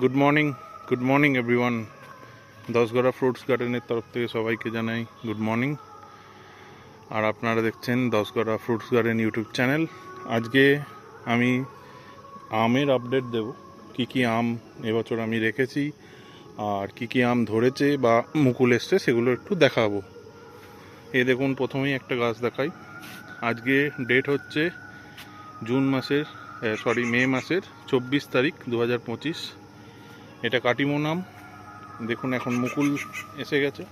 Good morning good morning everyone Dashghara fruits গার্ডেনের তরফ থেকে সবাইকে জানাই গুড মর্নিং আর আপনারা দেখছেন Dashghara fruits garden YouTube channel আজকে আমি আমের আপডেট দেব। কি কি আম এবছর আমি রেখেছি, আর কি কি আম ধরেছে বা মুকুল এসছে সেগুলো একটু দেখাবো। এ দেখুন, প্রথমেই একটা গাছ দেখাই। আজকে ডেট হচ্ছে জুন মাসের সরি মে মাসের চব্বিশ তারিখ দু হাজার পঁচিশ। এটা কাটিমো নাম। দেখুন এখন মুকুল এসে গেছে।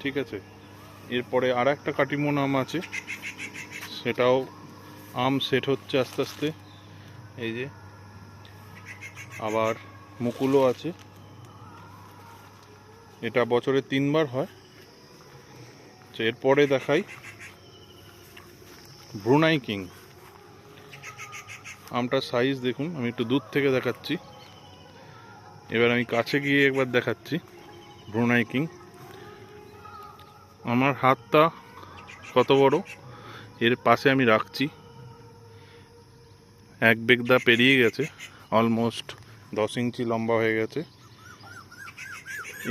ঠিক আছে। এরপরে আর একটা কাটিমো নাম আছে। সেটাও আম সেট হচ্ছে আস্তে আস্তে। এই যে, আবার মুকুলও আছে। এটা বছরে তিনবার হয়। এরপরে দেখাই ব্রুনাই কিং। আমটার সাইজ দেখুন, আমি একটু দূর থেকে দেখাচ্ছি। এবার আমি কাছে গিয়ে একবার দেখাচ্ছি ব্রুনাই কিং আমার হাতটা কত বড়, এর পাশে আমি রাখছি। এক বেগদা পেরিয়ে গেছে অলমোস্ট দশ ইঞ্চি লম্বা হয়ে গেছে।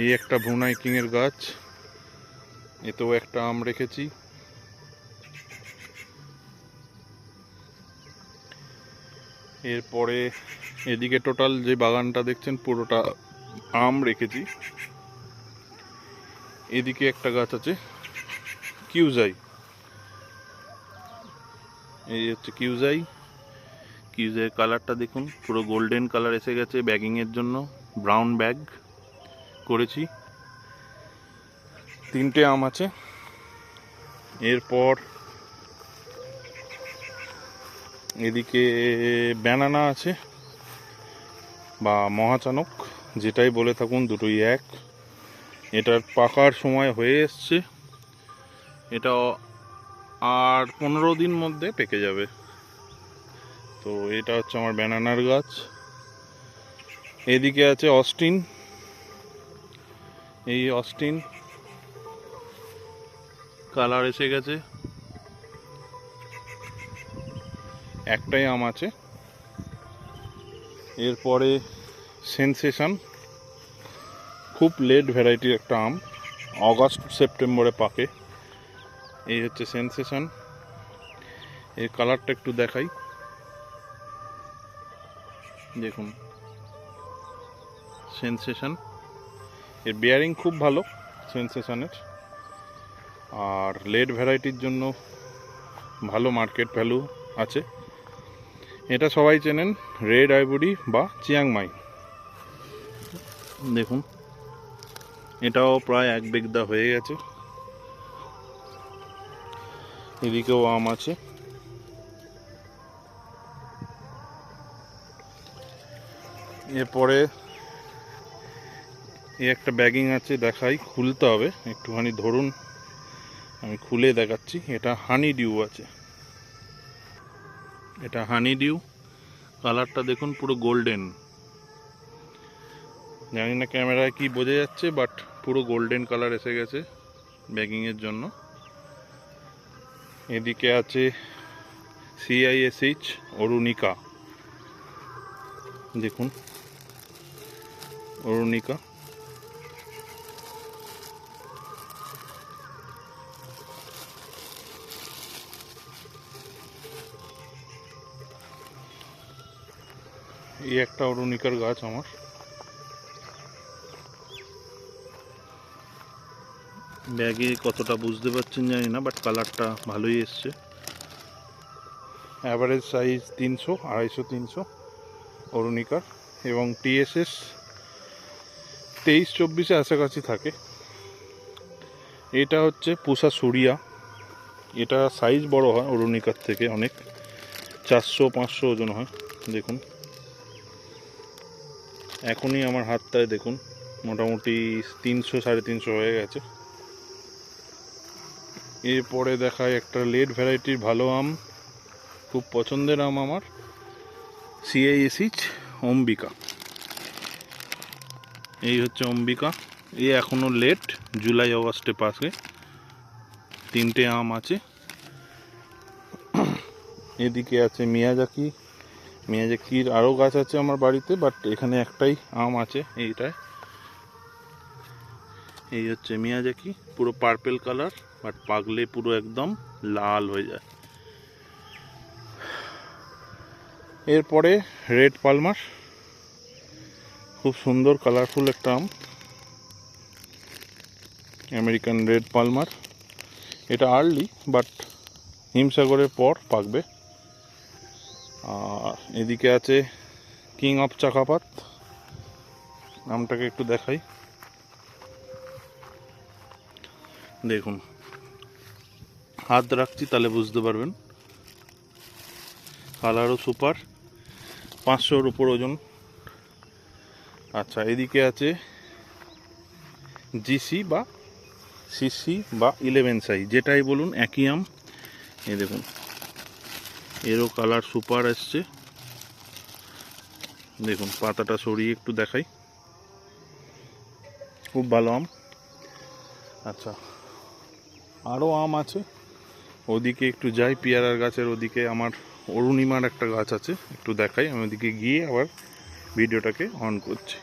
এই একটা ব্রুনাই কিংয়ের গাছ, এতেও একটা আম রেখেছি। এরপরে এদিকে টোটাল যে বাগানটা দেখছেন, পুরোটা আম রেখেছি। এদিকে একটা গাছ আছে, কিউজাই। এই হচ্ছে কিউজাই। কিউজাইয়ের কালারটা দেখুন, পুরো গোল্ডেন কালার এসে গেছে ব্যাগিংয়ের জন্য, ব্রাউন ব্যাগ করেছি। তিনটে আম আছে। এরপর এদিকে ব্যানানা আছে বা মহাচানক, যেটাই বলে থাকুন দুটোই এক। এটার পাকার সময় হয়ে এসছে। এটা আর পনেরো দিন মধ্যে পেকে যাবে। তো এটা হচ্ছে আমার ব্যানানার গাছ। এদিকে আছে অস্টিন। এই অস্টিন কালার এসে গেছে। একটাই আম আছে। এরপরে সেনসেশন, খুব লেট ভ্যারাইটির একটা আম, অগাস্ট সেপ্টেম্বরে পাকে। এই হচ্ছে সেনসেশন। এর কালারটা একটু দেখাই। দেখুন, সেনসেশন। এর বিয়ারিং খুব ভালো সেনসেশনের। আর লেট ভ্যারাইটির জন্য ভালো মার্কেট ভ্যালু আছে। এটা সবাই চেনেন, রেড আইবুড়ি বা চিয়াংমাই দেখুন, এটাও প্রায় এক বেগদা হয়ে গেছে। এদিকেও আম আছে। এরপরে এই একটা ব্যাগিং আছে, দেখাই, খুলতে হবে। একটুখানি ধরুন, আমি খুলে দেখাচ্ছি। এটা হানি ডিউ আছে। এটা হানি ডিউ কালারটা দেখুন পুরো গোল্ডেন জানি না ক্যামেরায় কি বোঝা যাচ্ছে বাট পুরো গোল্ডেন কালার এসে গেছে ব্যাগিংয়ের জন্য। এদিকে আছে সিআইএসএইচ অরুণিকা। দেখুন। অরুণিকা। এই একটা অরুণিকার গাছ আমার। ব্যাগে কতটা বুঝতে পারছেন জানি না বাট কালারটা ভালোই এসছে। অ্যাভারেজ সাইজ তিনশো আড়াইশো তিনশো অরুণিকার। এবং টিএসএস তেইশ চব্বিশে কাছাকাছি থাকে। এটা হচ্ছে পুষা সুরিয়া। এটা সাইজ বড় হয় অরুণিকার থেকে অনেক। চারশো পাঁচশো ওজন হয় দেখুন। এখনই আমার হাতটায় দেখুন, মোটামুটি তিনশো, সাড়ে তিনশো হয়ে গেছে। এরপরে দেখায় একটা লেট ভ্যারাইটির ভালো আম, খুব পছন্দের আম আমার সিআইএসিচ অম্বিকা। এই হচ্ছে অম্বিকা। এই এখনও লেট, জুলাই অগস্টে পাশে তিনটে আম আছে। এদিকে আছে মিয়াজাকি মিয়াজাকির আরও গাছ আছে আমার বাড়িতে বাট এখানে একটাই আম আছে এইটায়। এই হচ্ছে মিয়াজাকি পুরো পার্পেল কালার বাট পাকলে পুরো একদম লাল হয়ে যায়। এরপরে রেড পালমার খুব সুন্দর কালারফুল একটা আম। আমেরিকান রেড পালমার এটা আর্লি বাট হিমসাগরের পর পাকবে। আর এদিকে আছে কিং অফ চাকাপাত নামটাকে একটু দেখাই। দেখুন। হাত রাখছি তাহলে বুঝতে পারবেন। কালারও সুপার পাঁচশোর উপর ওজন। আচ্ছা এদিকে আছে জিসি বা সিসি বা ইলেভেন সাইজ যেটাই বলুন, একই আম। এই দেখুন। এরও কালার সুপার এসছে। দেখুন, পাতাটা সরিয়ে একটু দেখাই। খুব ভালো আম। আচ্ছা আরও আম আছে। ওদিকে একটু যাই, পেয়ারার গাছের ওদিকে আমার অরুণিমার একটা গাছ আছে, একটু দেখাই। আমি ওদিকে গিয়ে আবার ভিডিওটাকে অন করছি।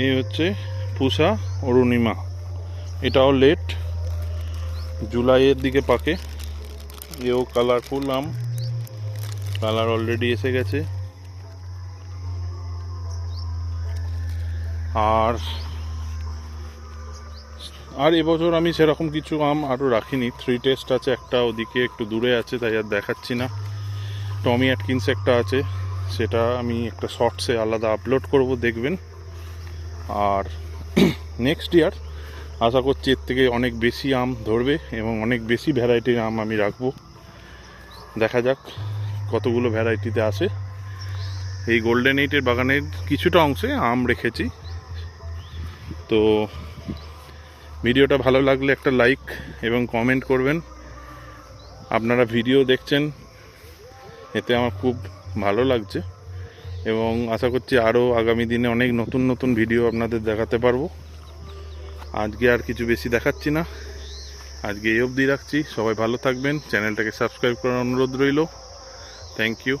এই হচ্ছে পুষা অরুণিমা। এটাও লেট জুলাইয়ের দিকে পাকে। এও কালারফুল আম। কালার অলরেডি এসে গেছে। আর আর এবছর আমি সেরকম কিছু আম আরও রাখিনি। থ্রি টেস্ট আছে একটা, ওদিকে একটু দূরে আছে, তাই আর দেখাচ্ছি না। টমি অ্যাটকিন্স একটা আছে, সেটা আমি একটা শর্টসে আলাদা আপলোড করব, দেখবেন। আর নেক্সট ইয়ার আশা করছি এর থেকে অনেক বেশি আম ধরবে এবং অনেক বেশি ভ্যারাইটির আম আমি রাখব। দেখা যাক। কতগুলো ভ্যারাইটিতে আসে এই গোল্ডেন এইটের বাগানের কিছুটা অংশে আম রেখেছি। তো ভিডিওটা ভালো লাগলে একটা লাইক এবং কমেন্ট করবেন। আপনারা ভিডিও দেখছেন, এতে আমার খুব ভালো লাগছে এবং আশা করছি আরও আগামী দিনে অনেক নতুন নতুন ভিডিও আপনাদের দেখাতে পারব। আজকে আর কিছু বেশি দেখাচ্ছি না। আজকে এই অবধি রাখছি। সবাই ভালো থাকবেন। চ্যানেলটাকে সাবস্ক্রাইব করার অনুরোধ রইল। Thank you.